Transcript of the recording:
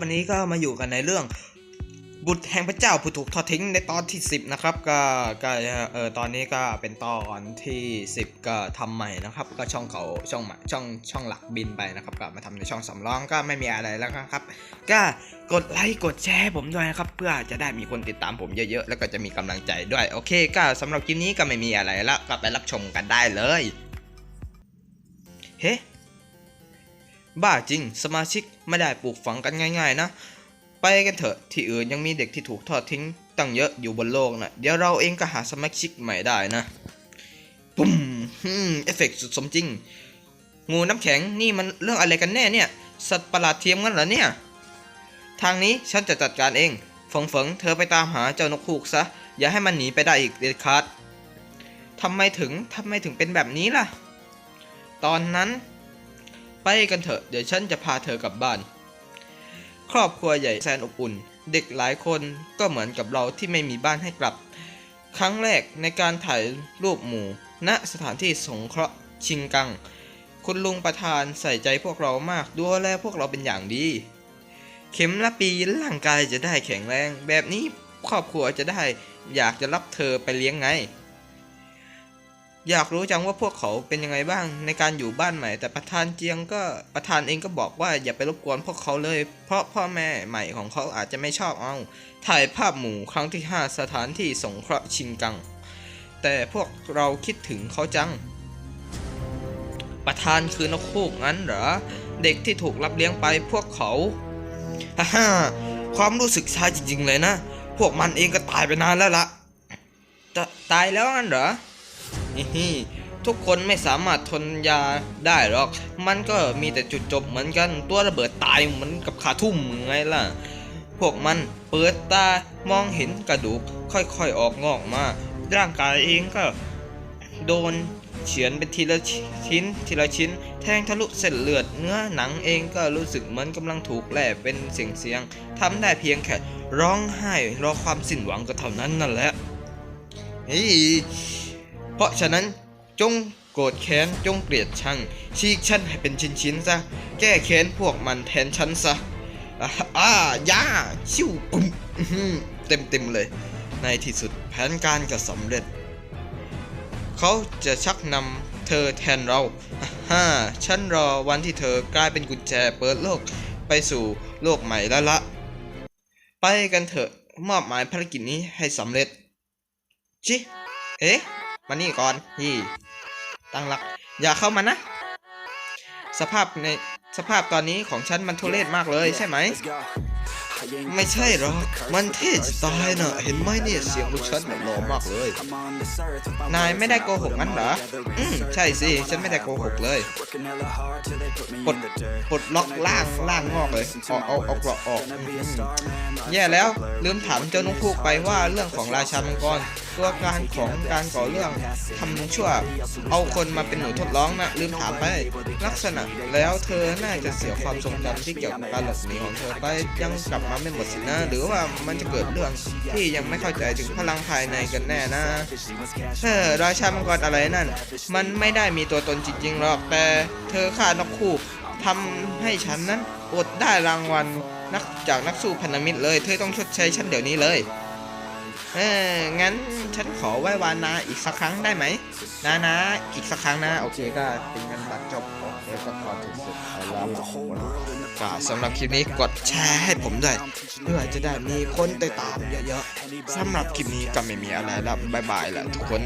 วันนี้ก็มาอยู่กันในเรื่อง บุตรแห่งพระเจ้าผู้ถูกทอดทิ้งในตอนที่ 10 นะครับ ก็ก็เออตอนนี้ก็เป็นตอนที่ 10 ก็ทำใหม่นะครับ ก็ช่องเขาช่องใหม่ช่องช่องหลักบินไปนะครับก็มาทำในช่องสำรองก็ไม่มีอะไรแล้วครับ ก็กดไลค์กดแชร์ผมด้วยนะครับ เพื่อจะได้มีคนติดตามผมเยอะๆ แล้วก็จะมีกำลังใจด้วยโอเค ก็สำหรับคลิปนี้ก็ไม่มีอะไรแล้วก็ไปรับชมกันได้เลยเฮ้ บ้าจริง สมาชิกไม่ได้ปลูกฝังกันง่าย ๆ นะ ไปกันเถอะที่อื่นยังมีเด็กที่ถูกทอดทิ้ง ตั้งเยอะอยู่บนโลกนะเดี๋ยวเราเองก็หาสมาชิกใหม่ได้นะปุ่มเอฟเฟกต์สุดสมจริง งูน้ำแข็งนี่มันเรื่องอะไรกันแน่เนี่ย สัตว์ประหลาดเทียมกันเหรอเนี่ย ทางนี้ฉันจะจัดการเองฝงฝงเธอไปตามหาเจ้านกฮูกซะ อย่าให้มันหนีไปได้อีกเด็ดขาดทำไมถึงทำไมถึงเป็นแบบนี้ล่ะ ตอนนั้น ไปกันเถอะ เดี๋ยวฉันจะพาเธอกลับบ้าน ครอบครัวใหญ่แสนอบอุ่น เด็กหลายคนก็เหมือนกับเราที่ไม่มีบ้านให้กลับ ครั้งแรกในการถ่ายรูปหมู่ ณสถานที่สงเคราะห์ชิงกัง คุณลุงประธานใส่ใจพวกเรามากดูแลพวกเราเป็นอย่างดี เข็มละปีร่างกายจะได้แข็งแรง แบบนี้ครอบครัวจะได้อยากจะรับเธอไปเลี้ยงไง อยากรู้จังว่าพวกเขาเป็นยังไงบ้างในการอยู่บ้านใหม่ แต่ประธานเจียงก็ประธานเองก็บอกว่าอย่าไปรบกวนพวกเขาเลย เพราะพ่อแม่ใหม่ของเขาอาจจะไม่ชอบเอา ถ่ายภาพหมู่ครั้งที่ 5 สถานที่สงเคราะห์ชินกัง แต่พวกเราคิดถึงเขาจัง ประธานคือนกคูกงั้นเหรอ เด็กที่ถูกรับเลี้ยงไปพวกเขาฮ่าฮ่าความรู้สึกชาจริงๆเลยนะ พวกมันเองก็ตายไปนานแล้วละตตายแล้วงั้นเหรอ ทุกคนไม่สามารถทนยาได้หรอก มันก็มีแต่จุดจบเหมือนกัน ตัวระเบิดตายเหมือนกับขาทุ่มไงล่ะ พวกมันเปิดตามองเห็นกระดูกค่อยๆออกงอกมา ร่างกายเองก็โดนเฉือนเป็นทีละชิ้นทีละชิ้น แทงทะลุเส้นเลือดเนื้อหนังเองก็รู้สึกเหมือนกำลังถูกแล่เป็นเสียงเสียงๆทำได้เพียงแค่ร้องไห้รอความสิ้นหวังก็เท่านั้นนั่นแหละเฮ้ เพราะฉะนั้นจงโกรธแค้นจงเกลียดชังฉีกฉันให้เป็นชิ้นๆซะแก้แค้นพวกมันแทนฉันซะอ่าอ่าย่าชิวปุ่มเต็มเต็มๆเลย ในที่สุดแผนการก็สำเร็จ เขาจะชักนำเธอแทนเราฮ่าฉันรอวันที่เธอกลายเป็นกุญแจเปิดโลกไปสู่โลกใหม่แล้วละ ไปกันเถอะมอบหมายภารกิจนี้ให้สำเร็จชิเอ๊ะ มานี่ก่อนฮี่ตั้งหลัก อย่าเข้ามานะ สภาพในสภาพตอนนี้ของฉันมันทุเรศมากเลยใช่ไหม ไม่ใช่หรอกมันเท่จะตายเน่ะเห็นไหมเนี่ยเสียงลูกฉันน่ะหล่อมากเลย นายไม่ได้โกหกงั้นเหรอ อืมใช่สิ ฉันไม่ได้โกหกเลยปลดปลดล็อกล่างล่างงอกเลย เอาเอาเอากราะออกอืมแย่แล้วลืมถามเจ้านุกพูกไปว่าเรื่องของราชามังกร ตัวการของการก่อเรื่องทำชั่ว เอาคนมาเป็นหนูทดลองนะลืมถามไป ลักษณะแล้วเธอน่าจะเสียความทรงจำที่เกี่ยวกับการหลบหนีของเธอไปยังกลับมาไม่หมดสินะ หรือว่ามันจะเกิดเรื่องที่ยังไม่เข้าใจถึงพลังภายในกันแน่นะเออราชามังกรอะไรนั่น มันไม่ได้มีตัวตนจริงๆหรอกแต่เธอฆ่านกคู่ทำให้ฉันนั้นอดได้รางวัลนักจากนักสู้พันธมิตรเลย เธอต้องชดใช้ฉันเดี๋ยวนี้เลย เออ งั้นฉันขอไหว้วานนาอีกสักครั้งได้ไหม นานาอีกสักครั้งนะ โอเคก็เป็นกันบัตรจบโอเคก็พอถึงสุดแล้วก็สำหรับคลิปนี้กดแชร์ให้ผมด้วยเพื่อจะได้มีคนติดตามเยอะๆสำหรับคลิปนี้ก็ไม่มีอะไรแล้ว บ๊ายบายแหละทุกคน